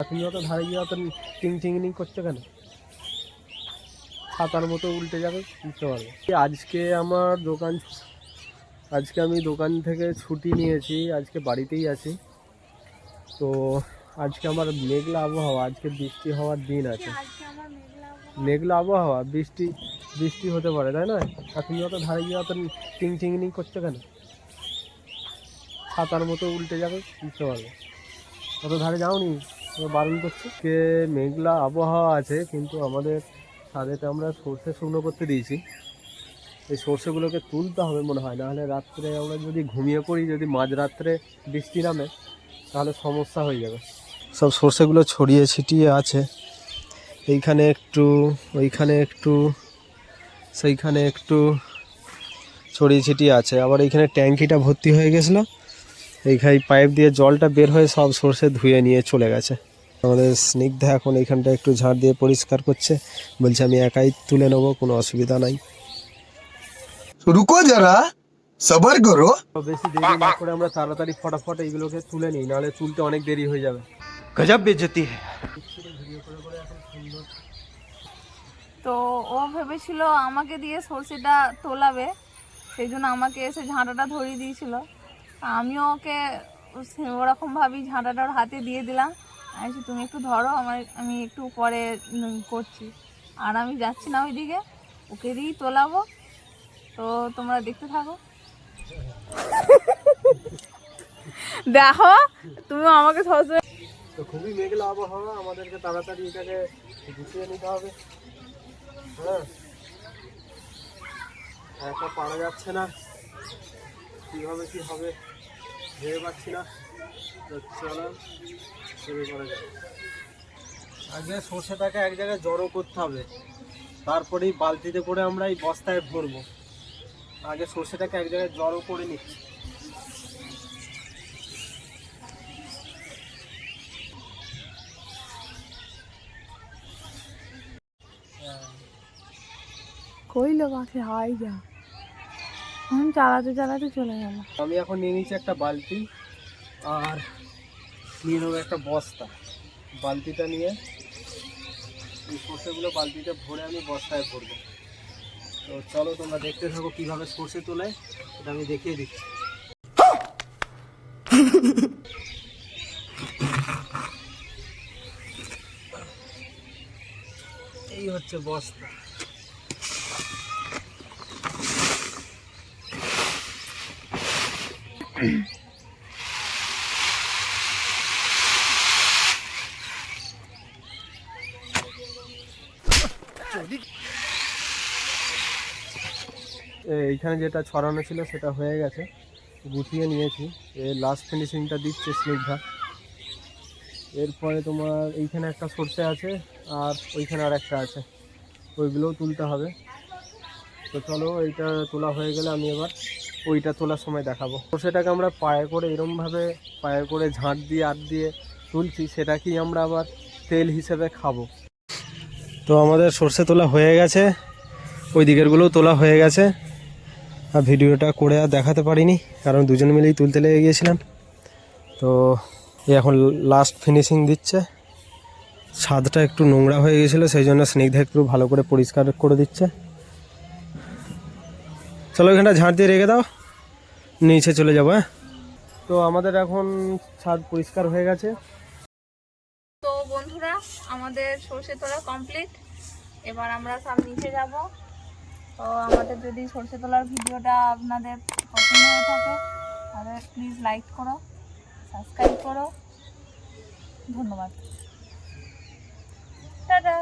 তুমি অত ধারে গিয়ে অত টিং টিং করছ কেন? ছাতার মতো উল্টে যাবে, বুঝতে পারবে আজকে আমার দোকান আজকে আমি দোকান থেকে ছুটি নিয়েছি, আজকে বাড়িতেই আছি। তো আজকে আমার মেঘলা আবহাওয়া, আজকে বৃষ্টি হওয়ার দিন আছে। মেঘলা আবহাওয়া, বৃষ্টি বৃষ্টি হতে পারে, তাই না আর তুমি অত ধারে গিয়ে অত টিং টিং করছ কেন? ছাতার মতো উল্টে যাবে, বুঝতে পারবে অত ধারে যাওনি? বারণ করছে। কে মেঘলা আবহাওয়া আছে, কিন্তু আমাদের ছাদেতে আমরা সর্ষে শুকনো করতে দিয়েছি। এই সর্ষেগুলোকে তুলতে হবে মনে হয়, নাহলে রাত্রে আমরা যদি ঘুমিয়ে পড়ি, যদি মাঝরাত্রে বৃষ্টি নামে, তাহলে সমস্যা হয়ে যাবে। সব সর্ষেগুলো ছড়িয়ে ছিটিয়ে আছে। এইখানে একটু, ওইখানে একটু, সেইখানে একটু ছড়িয়ে ছিটিয়ে আছে। আবার এইখানে ট্যাঙ্কিটা ভর্তি হয়ে গেছিল। এইখানে পাইপ দিয়ে জলটা বের হয়ে সব সর্ষে ধুয়ে নিয়ে চলে গেছে। আমাদের স্নিগ্ধা এখন এইখানটা একটু ঝাড় দিয়ে পরিষ্কার করছে। বলছে আমি একাই তুলে নেব কোনো অসুবিধা নাই। রুকো যারা সবার করো। বেশি দেরি না করে আমরা তাড়াতাড়ি ফটাফট এইগুলোকে তুলে নিই নাহলে তুলতে অনেক দেরি হয়ে যাবে। গজব বেজতি তো ও ভেবেছিল আমাকে দিয়ে সর্ষেটা তোলাবে সেই জন্য আমাকে এসে ঝাঁটাটা ধরিয়ে দিয়েছিল। আমিও ওকে ওরকমভাবেই ঝাঁটাটা ওর হাতে দিয়ে দিলাম। আমি তুমি একটু ধরো আমার আমি একটু পরে করছি। আর আমি যাচ্ছি না ওইদিকে ওকে দিয়েই তোলাবো। তো তোমরা দেখতে থাকো। দেখো তুমি আমাকে সহজে তো খুবই মেঘলা আবহাওয়া আমাদেরকে তাড়াতাড়ি এটাকে গুছিয়ে নিতে হবে। হ্যাঁ। একা পারা যাচ্ছে না। কীভাবে কি হবে? ভেবে পাচ্ছি না আগে সর্ষেটাকে এক জায়গায় জড়ো করতে হবে, তারপরেই বালতিতে করে আমরা এই বস্তায় ভরবো। আগে সর্ষেটাকে এক জায়গায় জড়ো করে নিচ্ছি। কইলো পাখি হাই যা। আমি চালাতে চালাতে চলে গেল। আমি এখন নিয়ে নিচ্ছি একটা বালতি আর নিয়ে নেব একটা বস্তা। বালতিটা নিয়ে এই সর্ষেগুলো বালতিতে ভরে আমি বস্তায় ভরবো। তো চলো তোমরা দেখতে থাকো কীভাবে সর্ষে তোলে সেটা আমি দেখিয়ে দিচ্ছি। এই হচ্ছে বস্তা। এইখানে যেটা ছড়ানো ছিল সেটা হয়ে গেছে। গুছিয়ে নিয়েছি। এর লাস্ট ফিনিশিংটা দিচ্ছে স্নিগ্ধা। এরপরে তোমার এইখানে একটা সর্ষে আছে আর ওইখানে আর একটা আছে। ওইগুলোও তুলতে হবে। তো চলো এইটা তোলা হয়ে গেলে আমি এবার ওইটা তোলার সময় দেখাবো। সর্ষেটাকে আমরা পায়ে করে এরমভাবে পায়ে করে ঝাঁট দিয়ে, আট দিয়ে তুলছি, সেটাকেই আমরা আবার তেল হিসেবে খাব। তো আমাদের সর্ষে তোলা হয়ে গেছে। ওই দিকেরগুলোও তোলা হয়ে গেছে। আর ভিডিওটা করে আর দেখাতে পারিনি, কারণ দুজন মিলেই তুলতে লেগে গিয়েছিলাম। তো এখন লাস্ট ফিনিশিং দিচ্ছে। ছাদটা একটু নোংরা হয়ে গেছিল সেই জন্য স্নিগ্ধা একটু ভালো করে পরিষ্কার করে দিচ্ছে। চলো এখানটা ঝাঁট দিয়ে রেখে দাও। নিচে চলে যাব হ্যাঁ? তো আমাদের এখন ছাদ পরিষ্কার হয়ে গেছে। তো বন্ধুরা আমাদের সর্ষে তোলা কমপ্লিট এবার আমরা সব নিচে যাব। তো আমাদের যদি সর্ষে তোলার ভিডিওটা আপনাদের পছন্দ হয়ে থাকে তাহলে প্লিজ লাইক করো সাবস্ক্রাইব করো। ধন্যবাদ। টাটা।